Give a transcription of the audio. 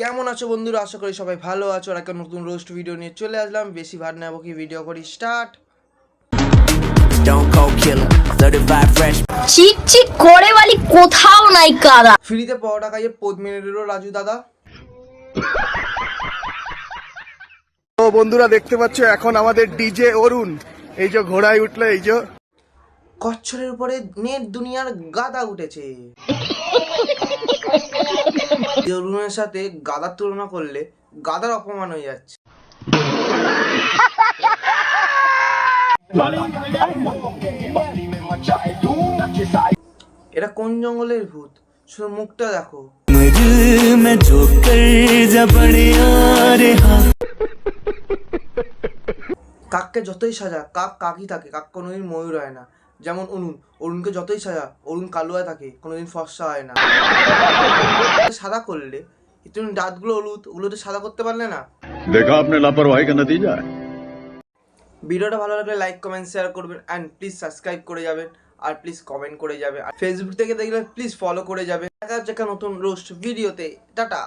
কেমন আছো বন্ধুরা? আশা করি সবাই ভালো আছো। আর একটা নতুন রোস্ট ভিডিও নিয়ে চলে আসলাম। বেশি ভার নেব কি ভিডিও করি? Start Don't go killer, 35 fresh. চিক চিক করে বালি কোথাও নাই কাদা ফ্রিতে পরোটা খাইয়ে পদ মেরে রাজু দাদা। তো বন্ধুরা দেখতে পাচ্ছ এখন আমাদের ডিজে অরুণ। এই যে ঘোড়ায় উঠল এই যে কচ্ছরের উপরে নেট দুনিয়ার গাদা উঠেছে। জরুনের সাথে গাদার তুলনা করলে গাদার অপমান হয়ে যাচ্ছে। এটা কোন জঙ্গলের ভূত? শুধু মুখটা দেখো। কাককে যতই সাজা, কাক কাকই থাকে, কাক কোনোদিন ময়ূর হয় না। যেমন অরুণ অরুণকে যতই সাজা অরুণ কালো হয়ে থাকে কোনোদিন ফর্সা হয় না। সাদা করলে তুমি দাঁতগুলো হলুদ ওগুলো তো সাদা করতে পারলে না। দেখা আপনার লাপরওয়াহি দিয়ে যায়। ভিডিওটা ভালো লাগলে লাইক কমেন্ট শেয়ার করবেন অ্যান্ড প্লিজ সাবস্ক্রাইব করে যাবেন আর প্লিজ কমেন্ট করে যাবে। আর ফেসবুক থেকে দেখলে প্লিজ ফলো করে যাবে। দেখা যাচ্ছে একটা নতুন রোস্ট ভিডিওতে টাটা।